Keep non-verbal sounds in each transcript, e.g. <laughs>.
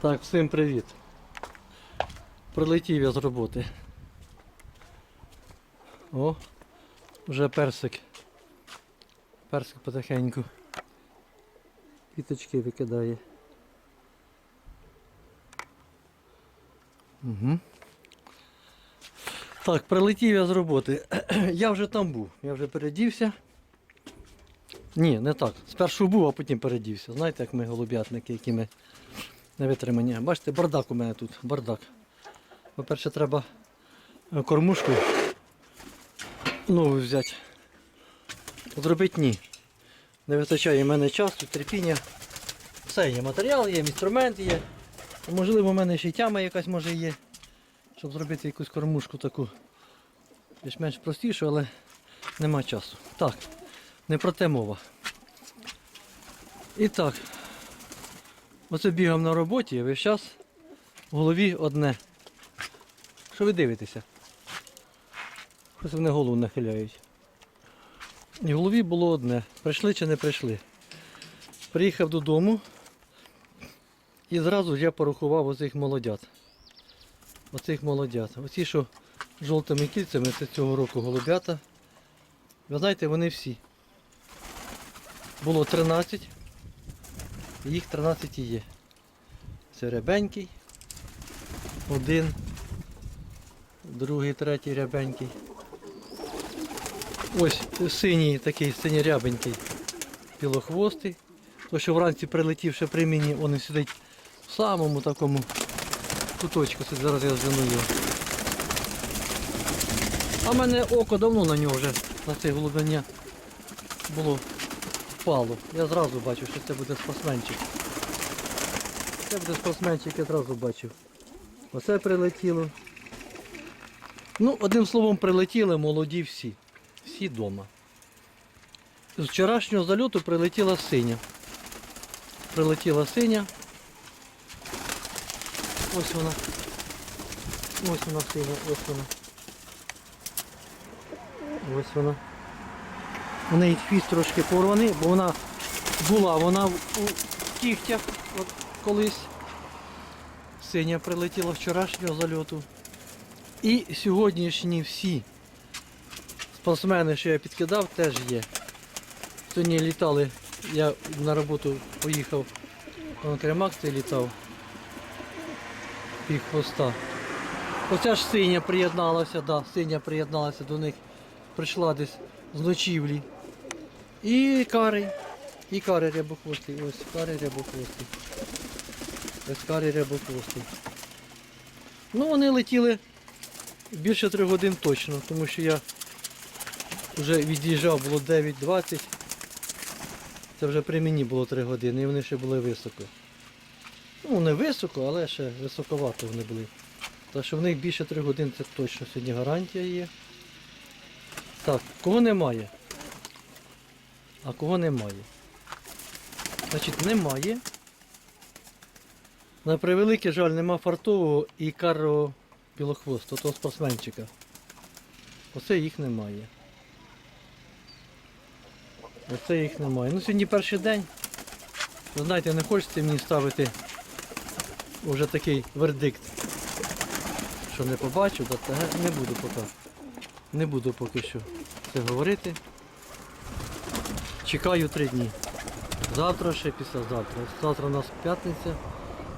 Так, всім привіт. Прилетів я з роботи. О, вже персик. Персик потихеньку. Квіточки викидає. Угу. Так, прилетів я з роботи. <clears throat> Я вже там був, я вже передівся. Ні, не так. Спершу був, а потім передівся. Знаєте, як ми голуб'ятники, які ми не витримані. Бачите, бардак у мене тут, бардак. По-перше, треба е, кормушку нову взяти. Зробити ні. Не вистачає в мене часу, терпіння. Все є, матеріал є, інструмент є. Можливо, в мене ще й тяма якась може є, щоб зробити якусь кормушку таку. Більш-менш простішу, але нема часу. Так, не про те мова. І так, Оце бігав на роботі, і весь час в голові одне. Що ви дивитеся? Щось вони голову нахиляють. І в голові було одне. Прийшли чи не прийшли. Приїхав додому і зразу я порахував оцих молодят. Оцих молодят. Оці, що з жовтими кільцями, це цього року голубята. Ви знаєте, вони всі. Було 13. Їх 13 і є. Це рябенький. Один, другий, третій рябенький. Ось синій такий синьорябенький білохвостий. То, що вранці прилетів ще при мені, він сидить в самому такому куточку. Це зараз я зверну його. А в мене око давно на нього вже, на це голубення було впало. Я зразу бачу, що це буде спортсменчик. Це буде спортсменчик, я зразу бачив. Оце прилетіло. Ну, одним словом, прилетіли молоді всі. Всі вдома. З вчорашнього зальоту прилетіла синя. Прилетіла синя. Ось вона. Ось вона синя, ось вона. Ось вона. У неї хвіст трошки порваний, бо вона була, вона у кігтях от колись. Синя прилетіла вчорашнього зальоту. І сьогоднішні всі спортсмени, що я підкидав, теж є. Сьогодні літали, я на роботу поїхав, Кремак цей літав. Пів хвоста. Оця ж синя приєдналася, да, синя приєдналася до них, прийшла десь з ночівлі. І карий. І карий рябохвостий. Ось карий рябохвостий. Ось карий рябохвостий. Ну вони летіли більше 3 годин точно, тому що я вже від'їжджав, було 9.20. Це вже при мені було 3 години і вони ще були високо. Ну, не високо, але ще високовато вони були. Так що в них більше 3 годин це точно сьогодні гарантія є. Так, кого немає? А кого немає? Значить, немає. На превеликий жаль, нема фартового і карого білохвосту, того спортсменчика. Оце їх немає. Оце їх немає. Ну сьогодні перший день. Ви знаєте, не хочеться мені ставити вже такий вердикт. Що не побачу, не буду поки. Не буду поки що це говорити. Чекаю три дні. Завтра ще післязавтра. Завтра у нас п'ятниця.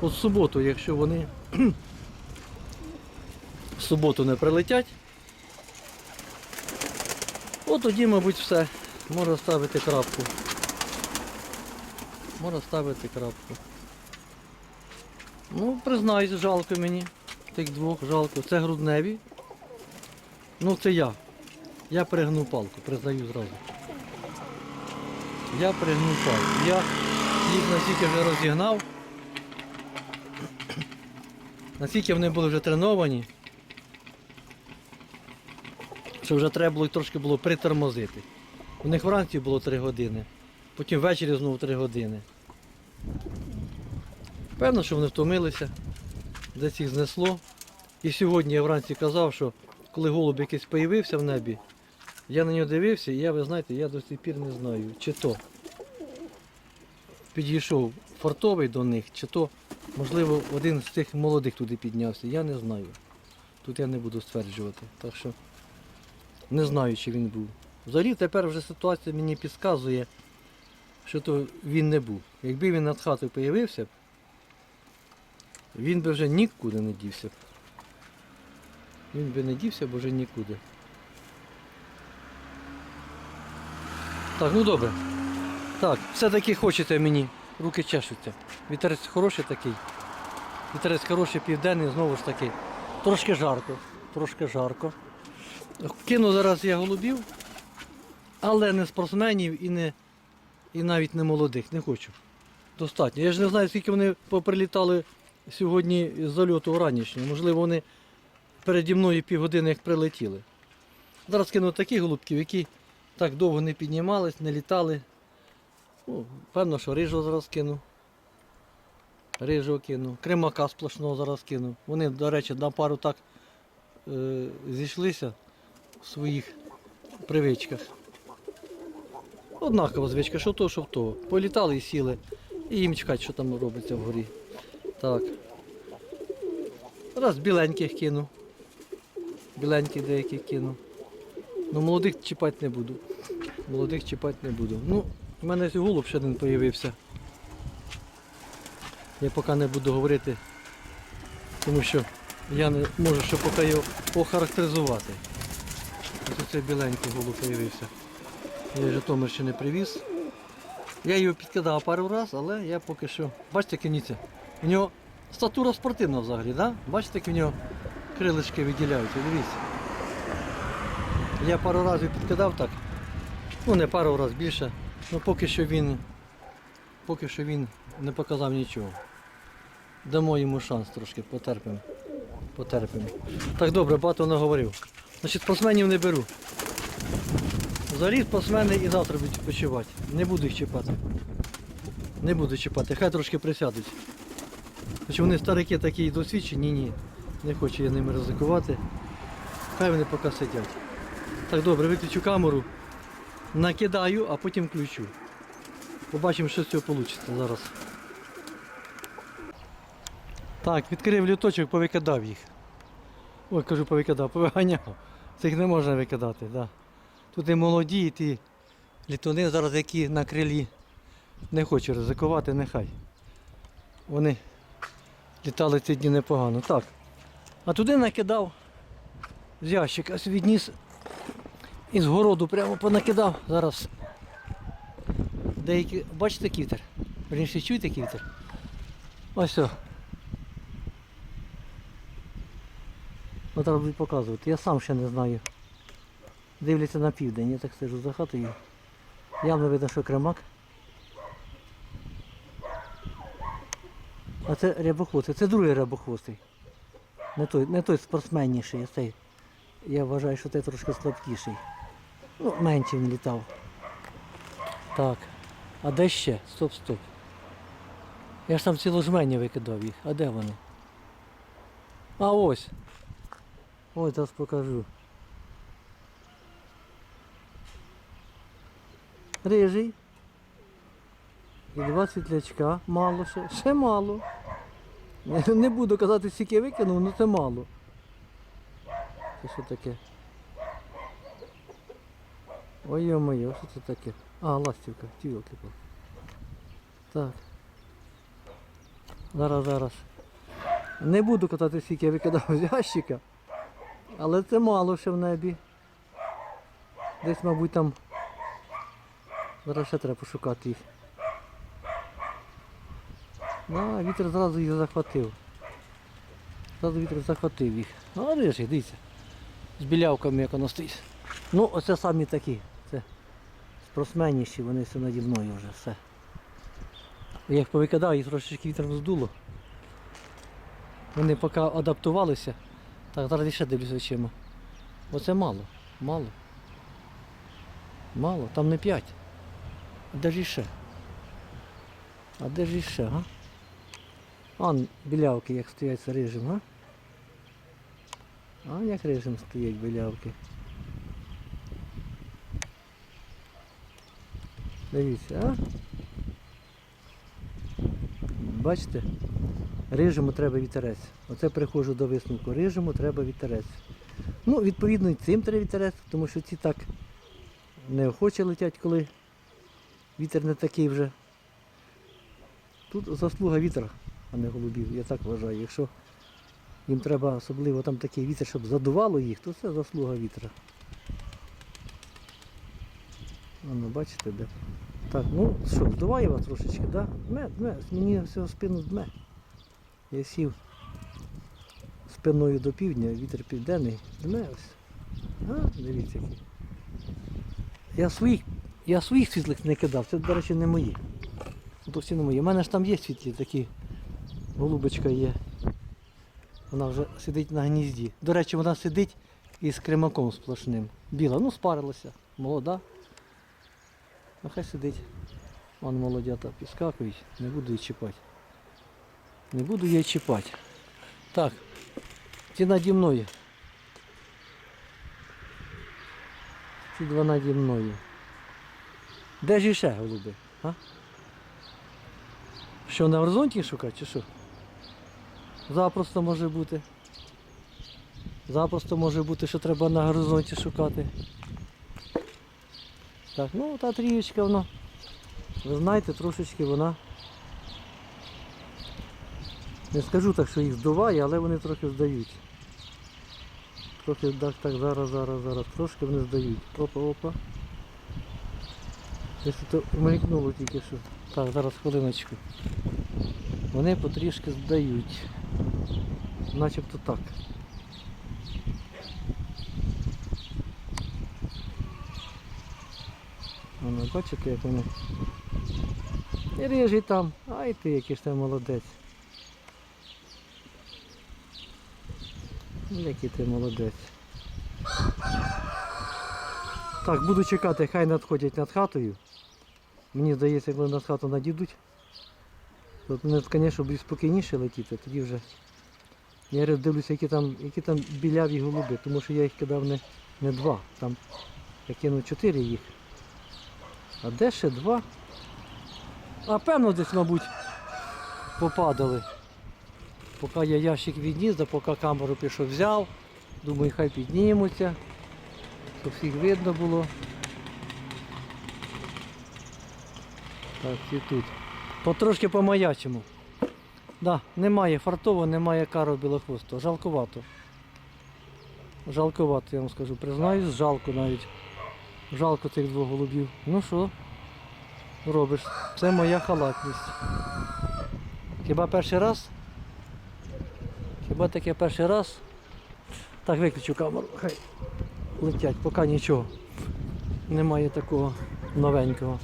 От суботу, якщо вони <clears throat> в суботу не прилетять, от тоді, мабуть, все. Можна ставити крапку. Можна ставити крапку. Ну, признаюсь, жалко мені. Тих двох жалко. Це грудневі. Ну це я. Я перегнув палку, признаю зразу. Я палку. Я їх настільки вже розігнав. Наскільки вони були вже треновані, що вже треба було трошки було притормозити. У них вранці було 3 години, потім ввечері знову 3 години. Певно, що вони втомилися, десь їх знесло. І сьогодні я вранці казав, що коли голуб якийсь появився в небі, я на нього дивився, і я, ви знаєте, я до сих пір не знаю, чи то підійшов фортовий до них, чи то, можливо, один з тих молодих туди піднявся. Я не знаю. Тут я не буду стверджувати. Так що не знаю, чи він був. Взагалі тепер вже ситуація мені підказує, що то він не був. Якби він над хатою появився він би вже нікуди не дівся. Він би не дівся, бо вже нікуди. Так, ну добре. Так, все-таки хочете мені. Руки чешуться. Вітерець хороший такий. Вітерець хороший, південний, знову ж таки. Трошки жарко. Трошки жарко. Кину зараз я голубів, але не спортсменів і не і навіть не молодих. Не хочу. Достатньо. Я ж не знаю, скільки вони поприлітали сьогодні з зальоту ранішнього. Можливо, вони переді мною півгодини як прилетіли. Зараз кину таких голубків, які так довго не піднімались, не літали. Ну, певно, що рижого зараз кину. Рижого кину. Кримака сплошного зараз кину. Вони, до речі, на пару так е, зійшлися в своїх привичках. Однакова звичка, що то, що того. Політали і сіли. І їм чекати, що там робиться вгорі. Так. Раз біленьких кину. Біленьких деяких кину. Ну молодих чіпати не буду. Молодих чіпати не буду. Ну, в мене голуб ще один з'явився. Я поки не буду говорити, тому що я не можу ще поки його охарактеризувати. Ось цей біленький голуб з'явився. Я його Житомир ще не привіз. Я його підкидав пару разів, але я поки що. Бачите, кініця? У нього статура спортивна взагалі, да? Бачите, які в нього крилишки виділяються, дивіться. Я пару разів підкидав так. Ну не пару разів більше. Ну поки що він. Поки що він не показав нічого. Дамо йому шанс трошки, потерпимо. Потерпимо. Так добре, багато наговорив. Значить, спортсменів не беру. Взагалі спортсмени і завтра будуть відпочивати. Не буду їх чіпати. Не буду чіпати, хай трошки присядуть. Значить, вони старики такі досвідчені, ні. Не хочу я ними ризикувати. Хай вони поки сидять. Так добре, виключу камеру, накидаю, а потім включу. Побачимо, що з цього вийде зараз. Так, відкрив люточок, повикидав їх. Ой, кажу, повикидав, повиганяв. Цих не можна викидати, Да. Тут і молоді, і ті літуни зараз, які на крилі. Не хочу ризикувати, нехай. Вони літали ці дні непогано. Так. А туди накидав з ящика, ось відніс із городу прямо понакидав. Зараз деякі. Бачите кітер? Верніше чуєте кітер? Ось о. От зараз будуть показувати. Я сам ще не знаю. Дивляться на південь, я так сижу за хатою. Явно видно, що кремак. А це рябохвостий. Це другий рябохвостий. Не той, не той спортсменніший, цей. Я вважаю, що цей трошки слабкіший. Ну, менше він літав. Так. А де ще? Стоп, стоп. Я ж там ціложмені викидав їх. А де вони? А ось. Ось зараз покажу. Рижий. І два світлячка. Мало ще. Ще мало. Не, не буду казати, скільки викинув, але це мало. Це що таке? Ой моє, що це таке? А, ластівка, тілки. Так. Зараз, зараз. Не буду казати, скільки я викидав з ящика. Але це мало ще в небі. Десь, мабуть, там. Зараз ще треба пошукати їх. А, вітер зразу їх захватив. Зразу вітер захватив їх. А режі, дивіться. З білявками як воно стоїть. Ну, оце самі такі. Це спортсменніші, вони все наді мною вже все. Я їх повикидав, їх трошечки вітром здуло. Вони поки адаптувалися. Так, зараз ще дивлюся очима. Оце мало, мало. Мало, там не 5. А де ж іще? А де ж іще, га? Он білявки як стоять з рижим, га? А як рижим стоять білявки. Дивіться, а? Бачите? Рижому треба вітерець. Оце приходжу до висновку. Рижому треба вітерець. Ну, відповідно, і цим треба вітерець, тому що ці так неохоче летять, коли вітер не такий вже. Тут заслуга вітра, а не голубів, я так вважаю. Якщо їм треба особливо там такий вітер, щоб задувало їх, то це заслуга вітра. Воно, бачите, де? Так, ну що, здуває вас трошечки, да? Дме, дме, мені всього спину дме. Я сів спиною до півдня, вітер південний, дме ось. А, дивіться який. Я своїх, я своїх світлих не кидав, це, до речі, не мої. Це всі не мої. У мене ж там є світлі такі. Голубочка є. Вона вже сидить на гнізді. До речі, вона сидить із кремаком сплошним. Біла, ну спарилася, молода. Ну хай сидить. Вон молодята підскакують, не буду її чіпати. Не буду її чіпати. Так, ці наді мною. Ці два наді мною. Де ж іще голуби? А? Що на горизонті шукати чи що? Запросто може бути. Запросто може бути, що треба на горизонті шукати. Так, ну та трієчка вона. Ви знаєте, трошечки вона. Не скажу так, що їх здуває, але вони трохи здають. Трохи так, так, зараз, зараз, зараз. Трошки вони здають. Опа, опа. Десь то мелькнуло тільки що. Так, зараз хвилиночку. Вони потрішки здають. Начебто так. Воно, бачите, як вони. І рижий там, ай ти який ж ти молодець. Ну, Який ти молодець. Так, буду чекати, хай надходять над хатою. Мені здається, коли над хату надійдуть, то вони, звісно, будуть спокійніше летіти, тоді вже. Я роздивлюся, які там, які там біляві голуби, тому що я їх кидав не, не два. Там я кинув чотири їх. А де ще два? А певно десь, мабуть, попадали. Поки я ящик відніс, да поки камеру пішов взяв, думаю, хай піднімуться, щоб всіх видно було. Так, і тут. Потрошки по-маячому. Да, немає фартово, немає кару білохвосту. Жалкувато. Жалкувато, я вам скажу. Признаюсь, жалко навіть. Жалко цих двох голубів. Ну що робиш? Це моя халатність. Хіба перший раз? Хіба таке перший раз? Так, виключу камеру, хай летять, поки нічого. Немає такого новенького.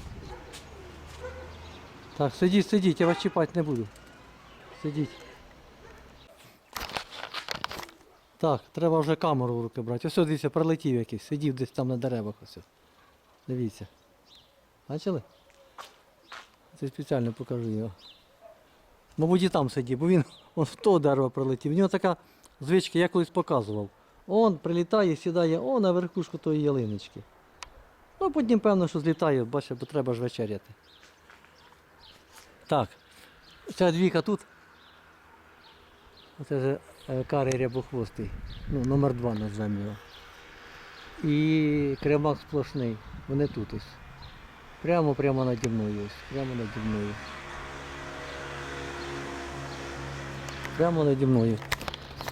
Так, сидіть, сидіть, я вас чіпати не буду. Сидіть. Так, треба вже камеру в руки брати. Ось дивіться, прилетів якийсь, сидів десь там на деревах ось. Дивіться. Бачили? Це спеціально покажу його. Мабуть, і там сидів, бо він <laughs> в то дерево прилетів. У нього така звичка, я колись показував. Он прилітає, сідає о, на верхушку тої ялиночки. Ну, потім, певно, що злітає, бачите, бо треба ж вечеряти. Так, ця двійка тут. Оце же е, карий рябохвостий. Ну, номер два назвемо його. І кремак сплошний. Вони тут ось. Прямо прямо наді мною ось. Прямо наді мною. Прямо наді мною.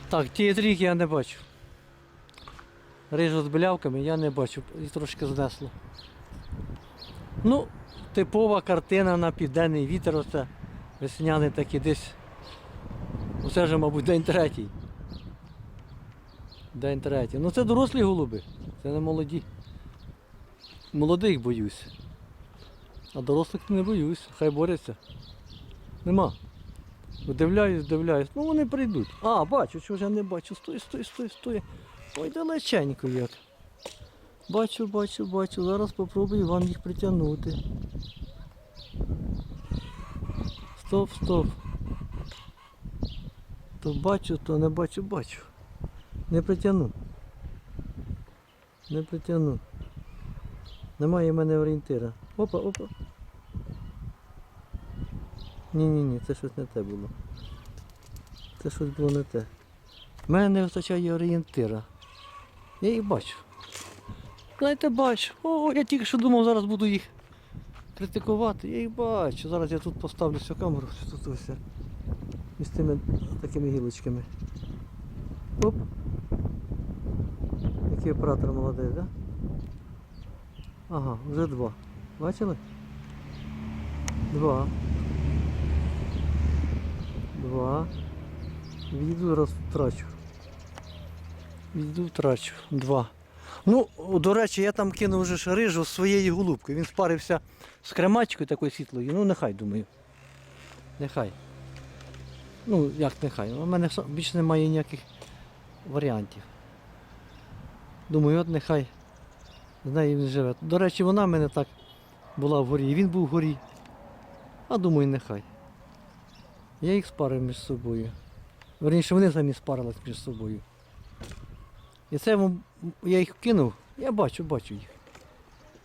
Так, ті трійки я не бачу. Рижу з білявками я не бачу, і трошки знесло. Ну, типова картина на південний вітер, оце весняний такий десь. Оце вже, мабуть, день третій. День третій. Ну це дорослі голуби, це не молоді. Молодих боюсь. А дорослих не боюсь, хай борються. Нема. Дивляюсь, дивляюсь. Ну вони прийдуть. А, бачу, що вже не бачу. Стой, стой, стой, стой. Ой, далеченько як. Бачу, бачу, бачу. Зараз попробую вам їх притягнути. Стоп, стоп. То бачу, то не бачу, бачу. Не притягну. Не притягну. Немає в мене орієнтира. Опа, опа. Ні-ні ні, це щось не те було. Це щось було не те. У мене не вистачає орієнтира. Я їх бачу. Знаєте, бачу. О, я тільки що думав, зараз буду їх критикувати. Я їх бачу. Зараз я тут поставлю цю камеру, тут ось. Із тими такими гілочками. Оп. Який оператор молодець, так? Да? Ага, вже два. Бачили? Два. Два. Відійду, зараз втрачу. Відійду, втрачу. Два. Ну, до речі, я там кинув вже рижу з своєю голубкою. Він спарився з кремачкою такою світлою. Ну, нехай, думаю. Нехай. Ну, як нехай. У мене більше немає ніяких варіантів. Думаю, от нехай з нею він живе. До речі, вона в мене так була в горі, і він був в горі. А думаю, нехай. Я їх спарив між собою. Верніше, вони самі спарились між собою. І це я їх кинув, я бачу, бачу їх.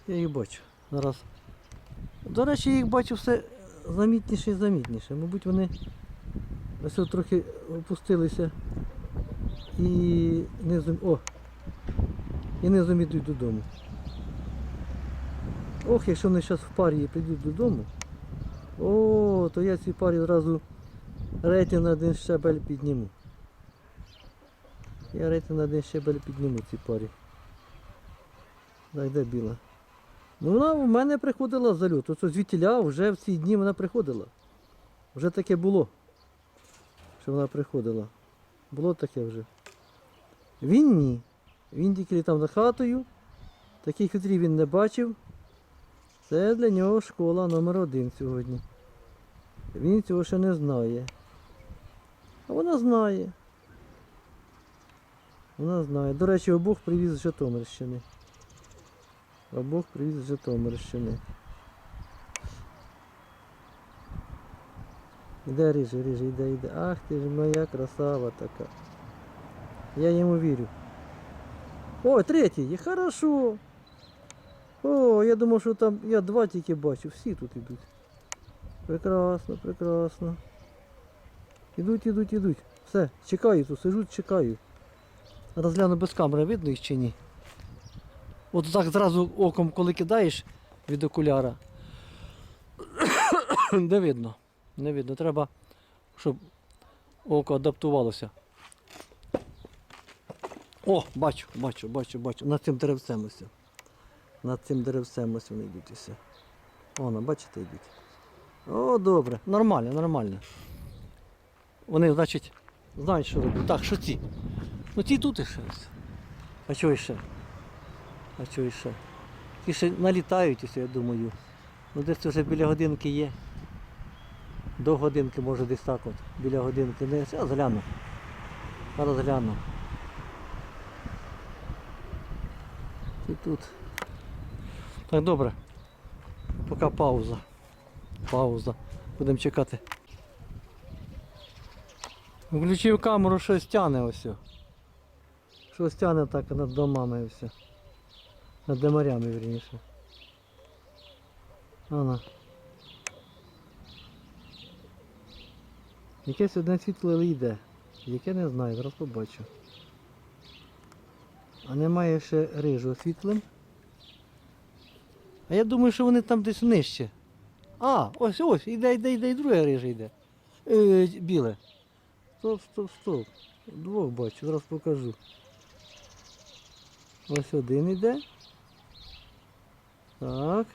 Я їх бачу. Зараз. До речі, я їх бачу все замітніше і замітніше. Мабуть, вони ось трохи опустилися і низом. О! І низом ідуть додому. Ох, якщо вони зараз в парі і прийдуть додому. О, то я цій парі одразу рейтинг на один щебель підніму. Я рейтинг на один щебель підніму цій парі. Дай де біла. Ну вона в мене приходила з зальоту. Оце звідтіля вже в ці дні вона приходила. Вже таке було. Що вона приходила. Було таке вже. Він ні. Він тільки літав над хатою. Таких вітрів він не бачив. Це для нього школа номер один сьогодні. Він цього ще не знає. А вона знає. Вона знає. До речі, обох привіз з Житомирщини. Обох привіз з Житомирщини. Іде ріже, ріже, іде, іде. Ах ти ж моя красава така. Я йому вірю. О, третій, хорошо. О, я думав, що там я два тільки бачу, всі тут ідуть. Прекрасно, прекрасно. Ідуть, ідуть, ідуть. Все, чекаю тут, сижу, чекаю. Розгляну без камери, видно їх чи ні. От так зразу оком, коли кидаєш від окуляра. <coughs> Не видно. Не видно. Треба, щоб око адаптувалося. О, бачу, бачу, бачу, бачу. Над цим деревцем ось. Над цим деревцем ось вони йдуть усе. Воно, бачите, йдуть. О, добре, нормально, нормально. Вони, значить, знають, що робити. Так, що ці? Ну ті тут іще. А чого іще? А чого іще? Ті ще налітають, я думаю. Ну десь вже біля годинки є. До годинки, може десь так от. Біля годинки. Не, я згляну. Зараз гляну. Ті тут. Так, добре. Поки пауза. Пауза. Будемо чекати. Включив камеру, щось тяне ось. Щось тяне так над домами і все. Над демарями, вірніше. Ана. Якесь одне світло йде. Яке не знаю, зараз побачу. А немає ще рижу світлим. А я думаю, що вони там десь нижче. А, ось ось, іде, йде, йде, і друге риже йде. Е, біле. Стоп, стоп, стоп. Двох бачу, зараз покажу. Ось один іде. Так.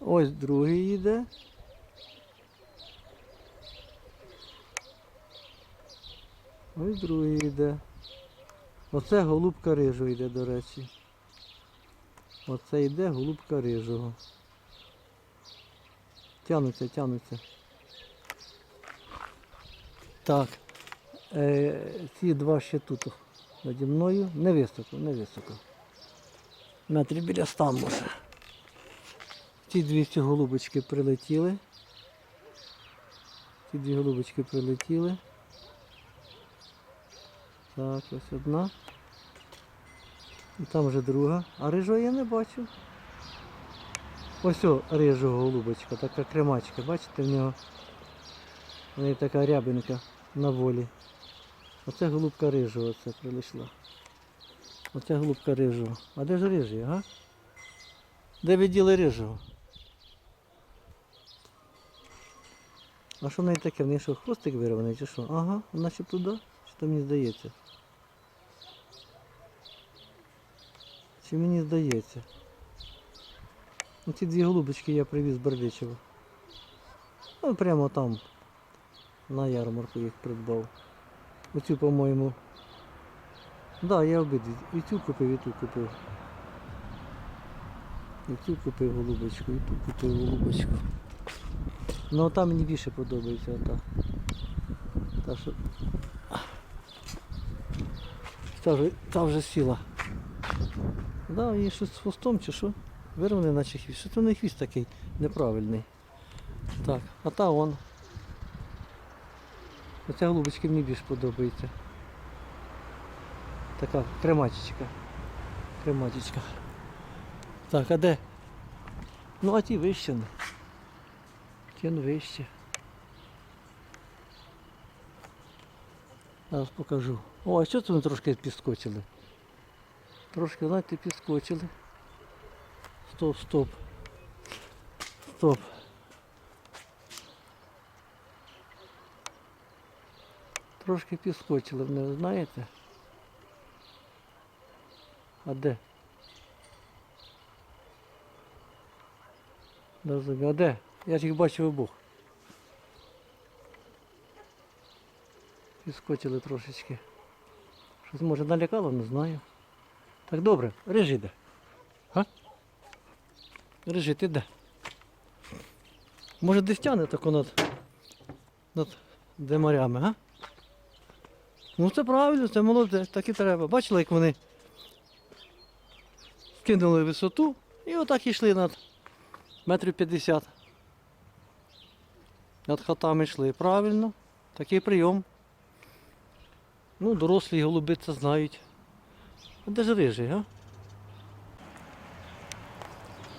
Ось другий йде. Ось другий йде. Оце голубка рижу йде, до речі. Оце йде голубка рижого. Тянуться, тянуться. Так. Е, ці два ще тут наді мною. Не високо, не високо. Метрів біля ста. Ці 200 голубочки прилетіли. Ці дві голубочки прилетіли. Так, ось одна. І там вже друга. А рижого я не бачу. Ось о, рижого голубочка, така кремачка, бачите в нього? В неї така рябинка на волі. Оце голубка рижого це прийшла. Оце голубка рижого. А де ж рижий, га? Де ви діли рижого? А що в неї таке? В неї що хвостик вирваний чи що? Ага, наче туди. Чи то мені здається? Чи мені здається? Ну, ці дві голубочки я привіз з Бердичева. Ну, прямо там, на ярмарку їх придбав. Оцю, по-моєму. Так, да, я обидві. І цю купив, і ту купив. І цю купив голубочку, і ту купив голубочку. Ну та мені більше подобається ота. Та що. Та вже, та вже сіла. Да, їй щось з хвостом чи що? Вирваний наче хвіст. Що то не хвіст такий неправильний. Так, а та он. Оця голубочка мені більш подобається. Така кремачечка. Кремачечка. Так, а де? Ну а ті вище. Ті ну, вище. Зараз покажу. О, а що це вони трошки підскочили? Трошки, знаєте, підскочили. Стоп, стоп. Стоп. Трошки підскочили вони, знаєте? А де? А де? Я ж їх бачив обох. Підскочили трошечки. Щось може налякало, не знаю. Так добре, режи де. Га? Режи, ти де? Може десь тягне тако над, над демарями, га? Ну це правильно, це молоде, так і треба. Бачили, як вони скинули висоту і отак йшли над метрів 50. Над хатами йшли. Правильно, такий прийом. Ну, дорослі голуби це знають. Де ж рижий, а?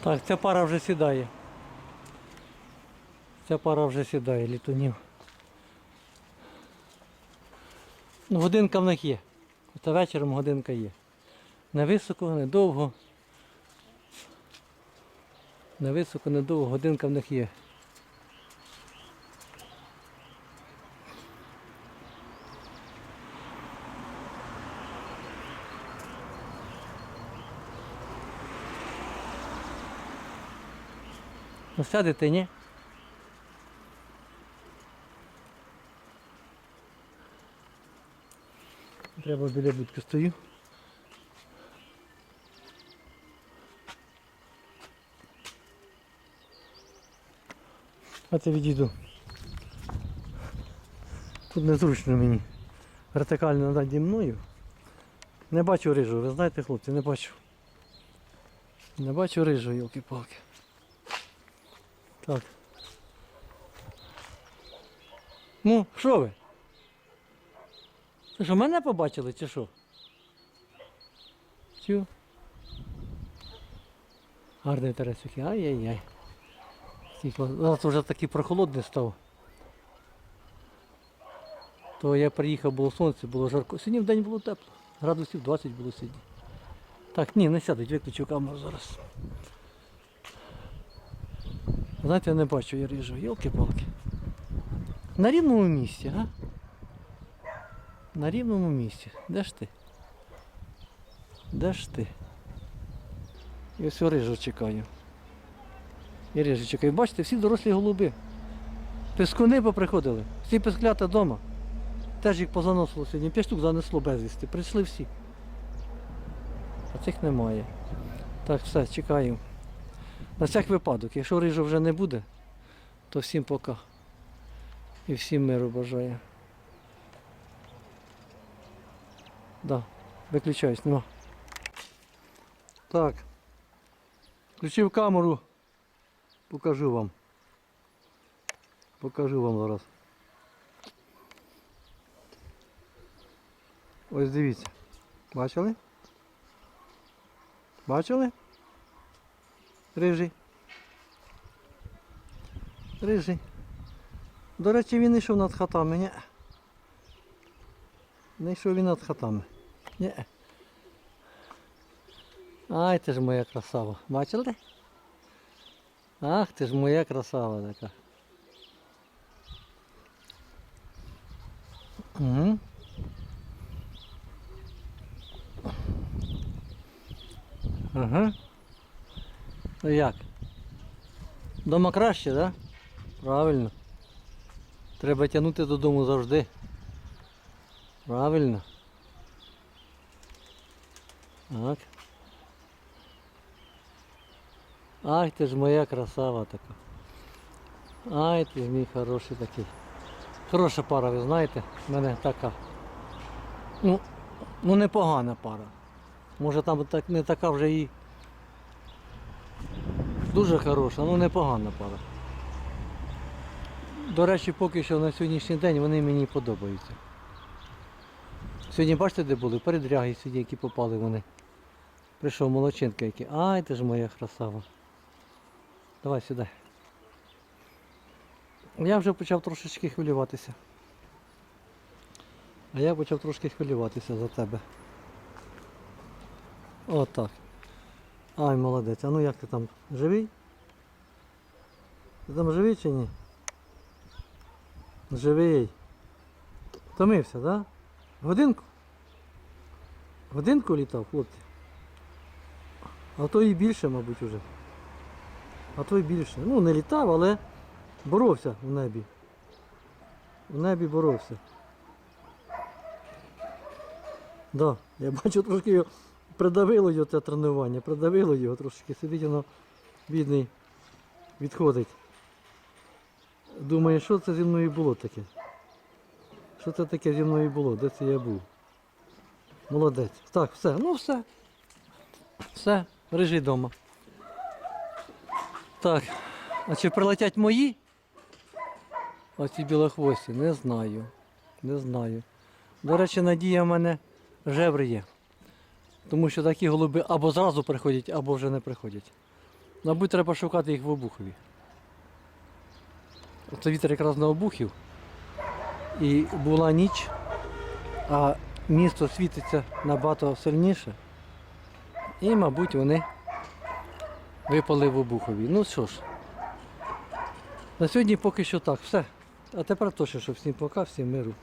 Так, ця пара вже сідає. Ця пара вже сідає, літунів. Ну, годинка в них є. Та вечором годинка є. Не високо, не довго. Не високо, не довго, годинка в них є. Ну сядете, ні? Треба біля будки стою. А це відійду. Тут незручно мені. Вертикально наді мною. Не бачу рижу, ви знаєте, хлопці, не бачу. Не бачу рижу, йолки-палки. Так. Ну, що ви? Це що, мене побачили чи що? Чу. Гарний тересик. Ай-яй-яй. Зараз вже такий прохолодний став. То я приїхав, було сонце, було жарко. Сьогодні в день було тепло. Градусів 20 було сьогодні. Так, ні, не сядуть, виключу камеру зараз. Знаєте, я не бачу, я ріжу. Йолки-палки. На рівному місці, а? На рівному місці. Де ж ти? Де ж ти? І ось рижу чекаю. І рижу чекаю. Бачите, всі дорослі голуби. Пескуни поприходили. Всі песклята вдома. Теж їх позаносило сьогодні. П'ять штук занесло безвісти. Прийшли всі. А цих немає. Так, все, чекаю. На всяк випадок, якщо рижу вже не буде, то всім пока. І всім миру бажаю. Да, виключаюсь, нема. Так. Включив камеру. Покажу вам. Покажу вам зараз. Ось дивіться. Бачили? Бачили? Рижий. Рижий. До речі, він йшов над хатами, ні. Не йшов він над хатами. Ні. Ай, ти ж моя красава. Бачили? Ах, ти ж моя красава така. Угу. Ага. Ну як? Дома краще, так? Да? Правильно. Треба тягнути додому завжди. Правильно. Так. Ай, ти ж моя красава така. Ай, ти ж мій хороший такий. Хороша пара, ви знаєте, в мене така. Ну, ну непогана пара. Може там так, не така вже і дуже хороша, ну непогана пара. До речі, поки що на сьогоднішній день вони мені подобаються. Сьогодні бачите, де були? Передряги сьогодні, які попали вони. Прийшов молочинка який. Ай, ти ж моя красава. Давай сюди. Я вже почав трошечки хвилюватися. А я почав трошки хвилюватися за тебе. Отак. Ай, молодець. А ну як ти там? Живий? Ти там живий чи ні? Живий. Втомився, так? Да? Годинку? Годинку літав, хлопці? А то і більше, мабуть, уже. А то і більше. Ну, не літав, але боровся в небі. В небі боровся. Да, я бачу трошки його придавило його це тренування, придавило його трошки, сидить воно бідний, відходить. Думає, що це зі мною було таке? Що це таке зі мною було? Де це я був? Молодець. Так, все, ну все. Все, режи вдома. Так, а чи прилетять мої? Оці білохвості, не знаю. Не знаю. До речі, надія в мене жеври є. Тому що такі голуби або зразу приходять, або вже не приходять. Мабуть, треба шукати їх в обухові. Оце вітер якраз на обухів. І була ніч, а місто світиться набагато сильніше. І, мабуть, вони випали в обухові. Ну що ж, на сьогодні поки що так, все. А тепер точно, що всім пока, всім миру.